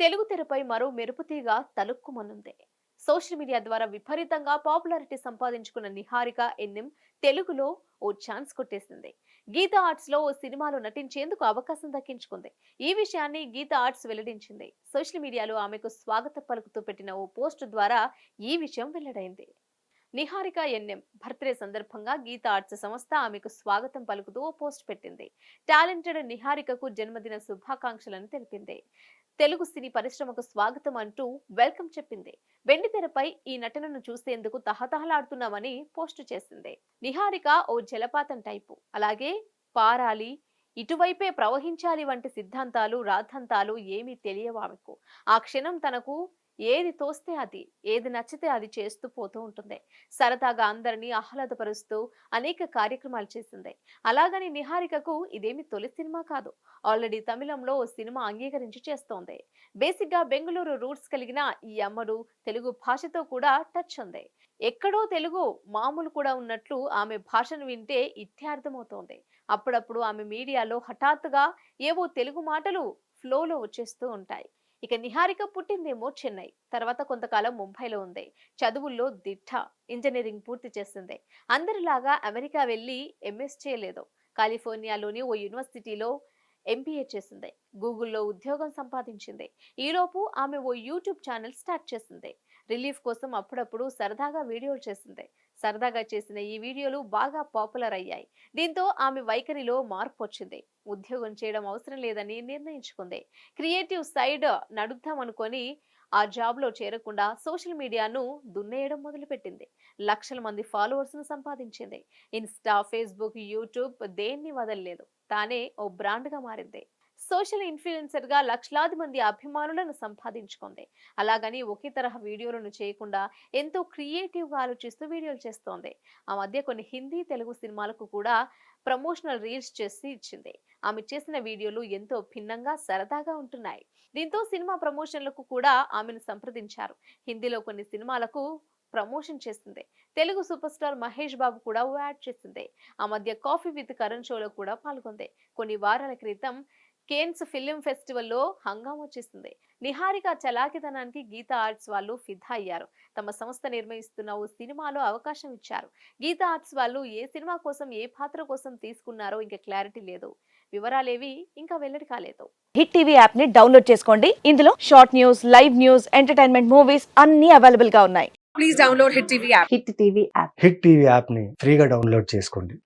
తెలుగు తెరపై మరో మెరుపుతీగ తలుక్కుమనుంది. Social media ద్వారా విపరీతంగా పాపులారిటీ సంపాదించుకున్న నిహారిక ఎన్ఎం తెలుగులో ఓ ఛాన్స్ కొట్టేసింది. గీత ఆర్ట్స్లో ఓ సినిమాలో నటించేందుకు అవకాశం దక్కించుకుంది. ఈ విషయాన్ని గీత ఆర్ట్స్ వెల్లడించింది. సోషల్ మీడియాలో ఆమెకు స్వాగత పలుకుతూ పెట్టిన ఓ పోస్ట్ ద్వారా ఈ విషయం వెల్లడైంది. నిహారిక ఎన్ఎం బర్త్డే సందర్భంగా గీత ఆర్ట్స్ సంస్థ ఆమెకు స్వాగతం పలుకుతూ ఓ పోస్ట్ పెట్టింది. టాలెంటెడ్ నిహారికకు జన్మదిన శుభాకాంక్షలను తెలిపింది. తెలుగు సినీ పరిశ్రమకు స్వాగతం అంటూ వెల్కమ్ చెప్పింది. వెండి తెరపై ఈ నటనను చూసేందుకు తహతహలాడుతున్నామని పోస్టు చేసింది. నిహారిక ఓ జలపాతం టైపు. అలాగే పారాలి ఇటువైపే ప్రవహించాలి వంటి సిద్ధాంతాలు రాద్ధాంతాలు ఏమీ తెలియవామెకు ఆ క్షణం తనకు ఏది తోస్తే అది ఏది నచ్చితే అది చేస్తూ పోతూ ఉంటుంది. సరదాగా అందరినీ ఆహ్లాదపరుస్తూ అనేక కార్యక్రమాలు చేసింది. అలాగని నిహారికకు ఇదేమి తొలి సినిమా కాదు. ఆల్రెడీ తమిళంలో ఓ సినిమా అంగీకరించి చేస్తోంది. బేసిక్గా బెంగళూరు రూట్స్ కలిగిన ఈ అమ్మడు తెలుగు భాషతో కూడా టచ్ ఉంది. ఎక్కడో తెలుగు మామూలు కూడా ఉన్నట్లు ఆమె భాషను వింటే ఇట్టే అర్థమవుతోంది. అప్పుడప్పుడు ఆమె మీడియాలో హఠాత్తుగా ఏవో తెలుగు మాటలు ఫ్లోలో వచ్చేస్తూ ఉంటాయి. ఇక నిహారిక పుట్టిందేమో చెన్నై. తర్వాత కొంతకాలం ముంబైలో ఉంది. చదువుల్లో దిట్ట ఇంజనీరింగ్ పూర్తి చేసింది. అందరిలాగా అమెరికా వెళ్ళి ఎంఎస్ చేయలేదు కాలిఫోర్నియాలోని ఓ యూనివర్సిటీలో ఎంపీఏ చేసింది. గూగుల్లో ఉద్యోగం సంపాదించింది. ఈలోపు ఆమె ఓ యూట్యూబ్ ఛానల్ స్టార్ట్ చేసింది. రిలీఫ్ కోసం అప్పుడప్పుడు సరదాగా వీడియోలు చేసింది. సరదాగా చేసిన ఈ వీడియోలు బాగా పాపులర్ అయ్యాయి. దీంతో ఆమె వైఖరిలో మార్పు వచ్చింది. ఉద్యోగం చేయడం అవసరం లేదని నిర్ణయించుకుంది. క్రియేటివ్ సైడ్ నడుద్దామనుకొని ఆ జాబ్లో చేరకుండా సోషల్ మీడియాను దున్నేయడం మొదలుపెట్టింది. లక్షల మంది ఫాలోవర్స్ను సంపాదించింది. ఇన్స్టా ఫేస్బుక్ యూట్యూబ్ దేన్ని వదలలేదు. తానే ఓ బ్రాండ్గా మారింది. సోషల్ ఇన్ఫ్లుయెన్సర్గా లక్షలాది మంది అభిమానులను సంపాదించుకుంది. అలాగని ఒకే తరహా వీడియోలను చేయకుండా ఎంతో క్రియేటివ్గా ఆలోచిస్తూ వీడియోలు చేస్తోంది. ఆ మధ్య కొన్ని హిందీ తెలుగు సినిమాలకు కూడా ప్రమోషనల్ రీల్స్ చేసి ఇచ్చింది. ఆమె చేసిన వీడియోలు ఎంతో భిన్నంగా సరదాగా ఉంటున్నాయి. దీంతో సినిమా ప్రమోషన్లకు కూడా ఆమెను సంప్రదించారు. హిందీలో కొన్ని సినిమాలకు ప్రమోషన్ చేసింది. తెలుగు సూపర్ స్టార్ మహేష్ బాబు కూడా ఓ యాడ్ చేసింది. ఆ మధ్య కాఫీ విత్ కరణ్ షోలో కూడా పాల్గొంది. కొన్ని వారాల క్రితం కేన్స్ ఫిలిం ఫెస్టివల్లో హంగామా చేసింది నిహారిక చలాకితనానికి గీత ఆర్ట్స్ వాళ్ళు ఫిదా అయ్యారు. తమ సంస్థ నిర్వహిస్తున్న ఓ సినిమాలో అవకాశం ఇచ్చారు. గీత ఆర్ట్స్ వాళ్ళు ఏ సినిమా కోసం ఏ పాత్ర కోసం తీసుకున్నారో ఇంకా క్లారిటీ లేదు. వివరాలేవి ఇంకా వెల్లడి కాలేదు. హిట్ టీవీ యాప్ని డౌన్లోడ్ చేసుకోండి. ఇందులో short news live news entertainment movies అన్ని అవైలబుల్గా ఉన్నాయి. please download Hit TV app. Hit TV app. Hit TV యాప్ని ఫ్రీగా డౌన్లోడ్ చేసుకోండి.